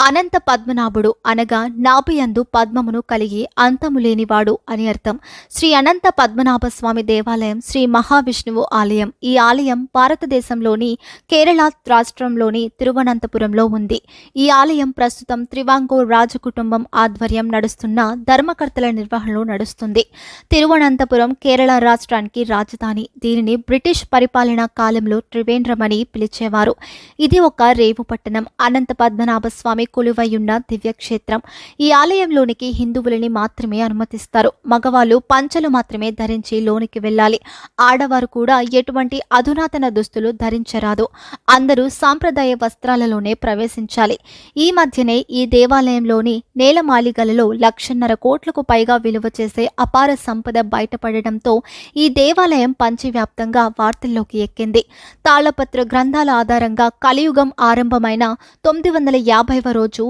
అనంత పద్మనాభుడు అనగా నాభియందు పద్మమును కలిగి అంతము లేనివాడు అని అర్థం. శ్రీ అనంత పద్మనాభ స్వామి దేవాలయం శ్రీ మహావిష్ణువు ఆలయం. ఈ ఆలయం భారతదేశంలోని కేరళ రాష్ట్రంలోని తిరువనంతపురంలో ఉంది. ఈ ఆలయం ప్రస్తుతం త్రివాంగూర్ రాజకుటుంబం ఆధ్వర్యం నడుస్తున్న ధర్మకర్తల నిర్వహణలో నడుస్తుంది. తిరువనంతపురం కేరళ రాష్ట్రానికి రాజధాని. దీనిని బ్రిటిష్ పరిపాలనా కాలంలో త్రివేంద్రమని పిలిచేవారు. ఇది ఒక రేవు పట్టణం. అనంత పద్మనాభ స్వామి కొలువైయున్న దివ్యక్షేత్రం ఈ ఆలయంలోనికి హిందువులని మాత్రమే అనుమతిస్తారు. మగవాళ్ళు పంచలు మాత్రమే ధరించి లోనికి వెళ్ళాలి. ఆడవారు కూడా ఎటువంటి అధునాతన దుస్తులు ధరించరాదు. అందరూ సాంప్రదాయ వస్త్రాలలోనే ప్రవేశించాలి. ఈ మధ్యనే ఈ దేవాలయంలోని నేలమాలిగలలో లక్షన్నర కోట్లకు పైగా విలువ చేసే అపార సంపద బయటపడడంతో ఈ దేవాలయం పంచవ్యాప్తంగా వార్తల్లోకి ఎక్కింది. తాళపత్ర గ్రంథాల ఆధారంగా కలియుగం ఆరంభమైన తొమ్మిది వందల యాభైవ రోజు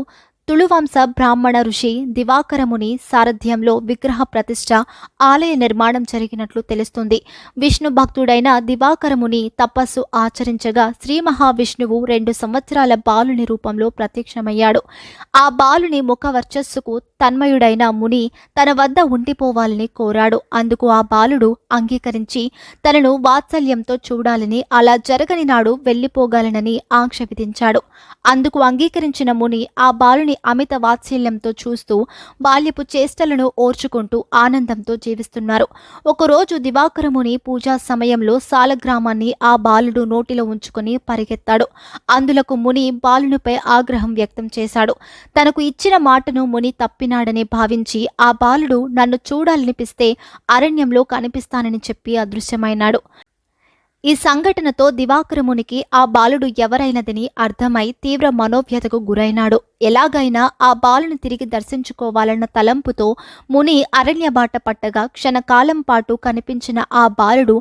తుళువంశ బ్రాహ్మణ ఋషి దివాకరముని సారథ్యంలో విగ్రహ ప్రతిష్ట ఆలయ నిర్మాణం జరిగినట్లు తెలుస్తుంది. విష్ణు భక్తుడైన దివాకరముని తపస్సు ఆచరించగా శ్రీ మహావిష్ణువు రెండు సంవత్సరాల బాలుని రూపంలో ప్రత్యక్షమయ్యాడు. ఆ బాలుని ముఖ వర్చస్సుకు తన్మయుడైన ముని తన వద్ద ఉండిపోవాలని కోరాడు. అందుకు ఆ బాలుడు అంగీకరించి తనను వాత్సల్యంతో చూడాలని అలా జరగని నాడు వెళ్ళిపోగలనని ఆంక్ష విధించాడు. అందుకు అంగీకరించిన ముని ఆ బాలుని అమిత వాత్సల్యంతో చూస్తూ బాల్యపు చేష్టలను ఓర్చుకుంటూ ఆనందంతో జీవిస్తున్నారు. ఒకరోజు దివాకరముని పూజా సమయంలో సాలగ్రామాన్ని ఆ బాలుడు నోటిలో ఉంచుకొని పరిగెత్తాడు. అందులకు ముని బాలునిపై ఆగ్రహం వ్యక్తం చేశాడు. తనకు ఇచ్చిన మాటను ముని తప్పినాడని భావించి ఆ బాలుడు నన్ను చూడాలనిపిస్తే అరణ్యంలో కనిపిస్తానని చెప్పి అదృశ్యమైనాడు. ఈ సంఘటనతో దివాకరమునికి ఆ బాలుడు ఎవరైనదని అర్థమై తీవ్ర మనోవ్యతకు గురైనాడు. ఎలాగైనా ఆ బాలుని తిరిగి దర్శించుకోవాలన్న తలంపుతో ముని అరణ్య బాట పట్టగా క్షణకాలం పాటు కనిపించిన ఆ బాలుడు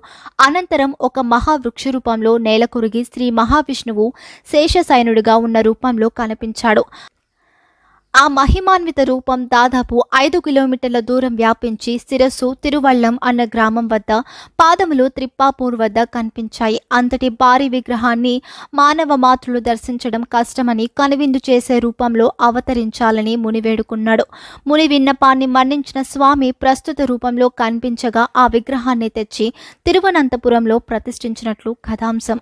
అనంతరం ఒక మహావృక్ష రూపంలో నేలకొరిగి శ్రీ మహావిష్ణువు శేషసైనుడిగా ఉన్న రూపంలో కనిపించాడు. ఆ మహిమాన్విత రూపం దాదాపు ఐదు కిలోమీటర్ల దూరం వ్యాపించి శిరస్సు తిరువళ్ళం అన్న గ్రామం వద్ద పాదములు త్రిప్పాపూర్ వద్ద కనిపించాయి. అంతటి భారీ విగ్రహాన్ని మానవ మాతృలు దర్శించడం కష్టమని కనువిందు చేసే రూపంలో అవతరించాలని ముని వేడుకున్నాడు. ముని విన్నపాన్ని మన్నించిన స్వామి ప్రస్తుత రూపంలో కనిపించగా ఆ విగ్రహాన్ని తెచ్చి తిరువనంతపురంలో ప్రతిష్ఠించినట్లు కథాంశం.